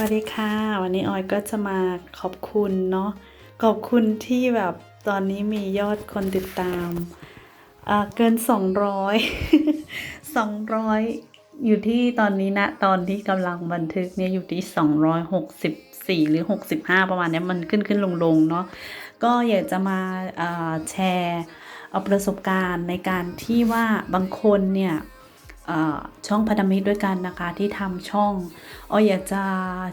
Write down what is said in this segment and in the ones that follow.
วัสดีค่ะ วันนี้ออยก็จะมาขอบคุณเนาะขอบคุณที่แบบตอนนี้มียอดคนติดตามเกิน 200 200 อยู่ที่ตอนนี้นะ ตอนที่กำลังบันทึกเนี่ยอยู่ที่ 264 หรือ 65 ประมาณเนี้ยมันขึ้นขึ้นลงลงเนาะก็อยากจะมาาแชร์เอาประสบการณ์ในการที่ว่าบางคนเนี่ย ช่องพันธมิตรด้วยกันนะคะที่ทำช่องออยอยากจะ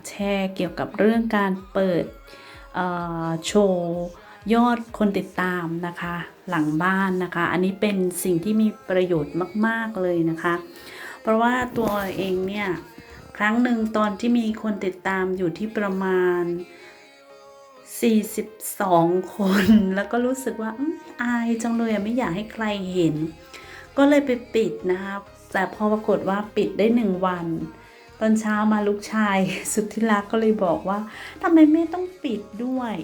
แชร์เกี่ยวกับเรื่องการเปิดโชว์ยอดคนติดตามนะคะ หลังบ้านนะคะ อันนี้เป็นสิ่งที่มีประโยชน์มาก ๆ เลยนะคะ เพราะว่าตัวเองเนี่ย ครั้งหนึ่งตอนที่มีคนติดตามอยู่ที่ประมาณ 42 คน แล้วก็รู้สึกว่าอายจังเลยไม่อยากให้ใครเห็น ก็เลยไปปิดนะคะ แต่พอปรากฏว่าปิดได้หนึ่งวัน ตอนเช้ามาลูกชายสุดที่รักก็เลยบอกว่าทำไมแม่ต้องปิดด้วย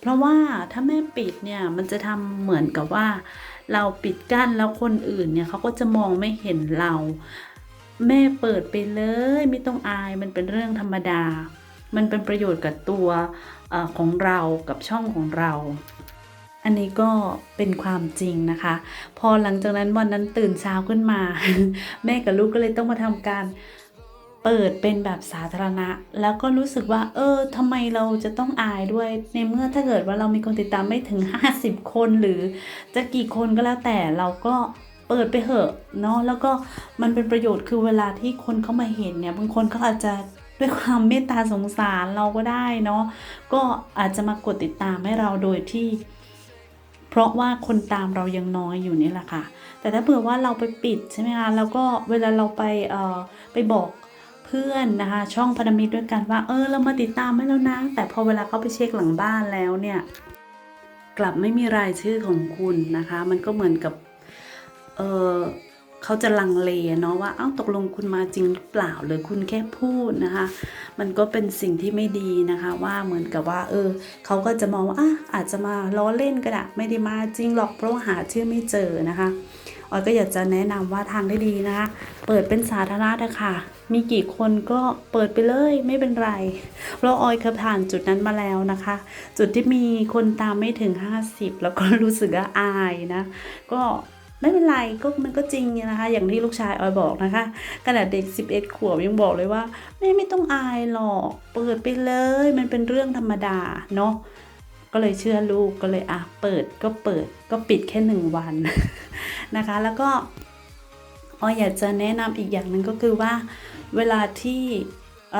เพราะว่าถ้าแม่ปิดเนี่ยมันจะทำเหมือนกับว่า เราปิดกั้นแล้วคนอื่นเนี่ยเขาก็จะมองไม่เห็นเรา แม่เปิดไปเลยไม่ต้องอายมันเป็นเรื่องธรรมดา มันเป็นประโยชน์กับตัวอของเรากับช่องของเรา อันนี้ก็เป็นความจริงนะคะ พอหลังจากนั้นวันนั้นตื่นเช้าขึ้นมา แม่กับลูกก็เลยต้องมาทำการเปิดเป็นแบบสาธารณะ แล้วก็รู้สึกว่า เออทำไมเราจะต้องอายด้วย ในเมื่อถ้าเกิดว่าเรามีคนติดตามไม่ถึง 50 คนหรือจะกี่คนก็แล้วแต่เราก็เปิดไปเหอะเนาะแล้วก็มันเป็นประโยชน์คือเวลาที่คนเข้ามาเห็นเนี่ยบางคนเขาอาจจะด้วยความเมตตาสงสารเราก็ได้เนาะก็อาจจะมากดติดตามให้เราโดยที่ ราะว่าคนตามเรายังน้อยอยู่นี่แหละค่ะ แต่ถ้าเผื่อว่าเราไปปิดใช่ไหมคะแล้วก็เวลาเราไปเอ่อไปบอกเพื่อนนะคะ ช่องพันธมิตรด้วยกันว่าเออเรามาติดตามให้แล้วนะ แต่พอเวลาเขาไปเช็คหลังบ้านแล้วเนี่ยกลับไม่มีรายชื่อของคุณนะคะ มันก็เหมือนกับเออ เขาจะลังเลเนาะว่าเอ้าตกลงคุณมาจริงหรือเปล่าหรือคุณแค่พูดนะคะ มันก็เป็นสิ่งที่ไม่ดีนะคะ ว่าเหมือนกับว่า เออเขาก็จะมองว่าอะอาจจะมาล้อเล่นก็ได้ไม่ได้มาจริงหรอกเพราะว่าหาชื่อไม่เจอนะคะออยก็อยากจะแนะนำว่าทางได้ดีนะคะเปิดเป็นสาธารณะนะคะมีกี่คนก็เปิดไปเลยไม่เป็นไร เพราะออยเคยผ่านจุดนั้นมาแล้วนะคะ จุดที่มีคนตามไม่ถึง 50 แล้วก็รู้สึกว่าอายนะ ก็ ไม่เป็นไรก็มันก็จริงนะคะ อย่างที่ลูกชายออยบอกนะคะขนาดเด็ก 11 ขวบยังบอกเลยว่าแม่ไม่ต้องอายหรอก เปิดไปเลย มันเป็นเรื่องธรรมดาเนาะก็เลยเชื่อลูกก็เลยอะเปิดก็เปิดก็ปิดแค่หนึ่งวันนะคะ แล้วก็ออยอยากจะแนะนำอีกอย่างหนึ่งก็คือว่า เวลาที่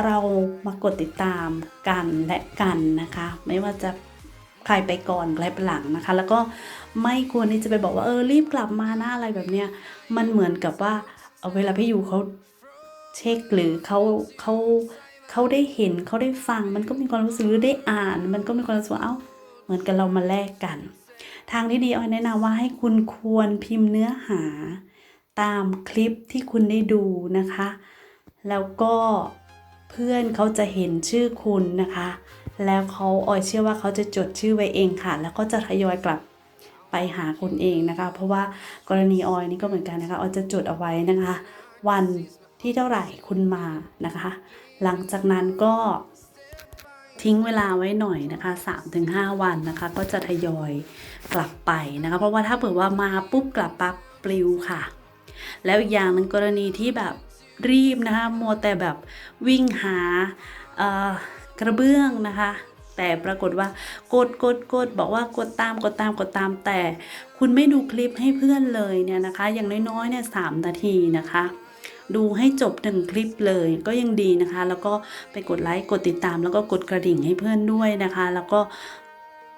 เรามากดติดตามกันและกันนะคะ ไม่ว่าจะ ใครไปก่อนใครไปหลังนะคะ แล้วก็ไม่ควรที่จะไปบอกว่าเออรีบกลับมาหนะอะไรแบบเนี้ยมันเหมือนกับว่าเอาเวลาพี่อยู่เขาเช็คหรือเขาเขาเขาได้เห็นเขาได้ฟัง มันก็มีความรู้สึกหรือได้อ่าน มันก็มีความรู้สึกว่าเอ้าเหมือนกับเรามาแลกกัน ทางที่ดีออยแนะนำว่าให้คุณควรพิมพ์เนื้อหาตามคลิปที่คุณได้ดูนะคะ แล้วก็เพื่อนเขาจะเห็นชื่อคุณนะคะ แล้วเขาออยเชื่อว่าเขาจะจดชื่อไว้เองค่ะ แล้วก็จะทยอยกลับไปหาคุณเองนะคะ เพราะว่ากรณีออยนี่ก็เหมือนกันนะคะออยจะจดเอาไว้นะคะ วันที่เท่าไหร่คุณมานะคะ หลังจากนั้นก็ทิ้งเวลาไว้หน่อยนะคะ 3-5 วันนะคะ ก็จะทยอยกลับไปนะคะ เพราะว่าถ้าเผื่อว่ามาปุ๊บกลับปั๊บปลิวค่ะ แล้วอีกอย่างหนึ่งกรณีที่แบบรีบนะคะ มัวแต่แบบวิ่งหาเอ่อ กระเบื้องนะคะ แต่ปรากฏว่ากดกดกดบอกว่ากดตามกดตามกดตามแต่ คุณไม่ดูคลิปให้เพื่อนเลยเนี่ยนะคะ อย่างน้อยๆเนี่ยสามนาทีนะคะดูให้จบหนึ่งคลิปเลยก็ยังดีนะคะ แล้วก็ไปกดไลค์กดติดตาม แล้วก็กดกระดิ่งให้เพื่อนด้วยนะคะ แล้วก็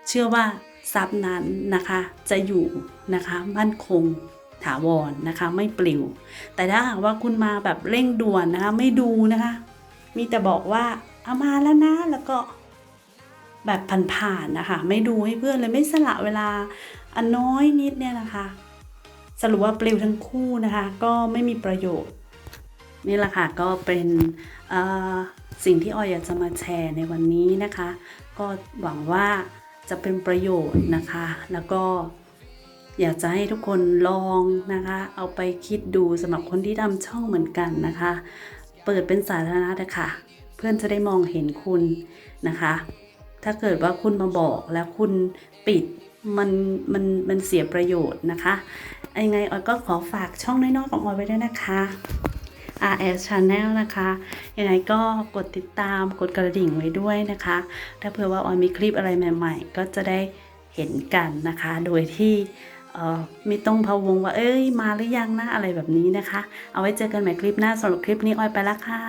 เชื่อว่าซับนั้นนะคะ จะอยู่นะคะมั่นคงถาวรนะคะ ไม่ปลิว แต่ถ้าหากว่าคุณมาแบบเร่งด่วนนะคะ ไม่ดูนะคะ มีแต่บอกว่า เอามาแล้วนะ แล้วก็แบบผ่านๆนะคะ ไม่ดูให้เพื่อนเลยไม่สละเวลาอันน้อยนิดเนี่ยนะคะ สรุปว่าปลิวทั้งคู่นะคะ ก็ไม่มีประโยชน์ นี่แหละค่ะก็เป็นสิ่งที่ออยอยากจะมาแชร์ในวันนี้นะคะ ก็หวังว่าจะเป็นประโยชน์นะคะ แล้วก็อยากจะให้ทุกคนลองนะคะ เอาไปคิดดูสำหรับคนที่ทำช่องเหมือนกันนะคะ เปิดเป็นสาธารณะนะคะ เพื่อนจะได้มองเห็นคุณนะคะ ถ้าเกิดว่าคุณมาบอกแล้วคุณปิดมันมันมันเสียประโยชน์นะคะยังไงออยก็ขอฝากช่องน้อยๆของออยไว้ด้วยนะคะ RS Channel นะคะยังไงก็กดติดตามกดกระดิ่งไว้ด้วยนะคะ ถ้าเผื่อว่าออยมีคลิปอะไรใหม่ ๆ ก็จะได้เห็นกันนะคะ โดยที่เออไม่ต้องพะวงว่าเอ้ยมาหรือยังนะอะไรแบบนี้นะคะ เอาไว้เจอกันใหม่คลิปหน้าสำหรับคลิปนี้ออยไปละค่ะ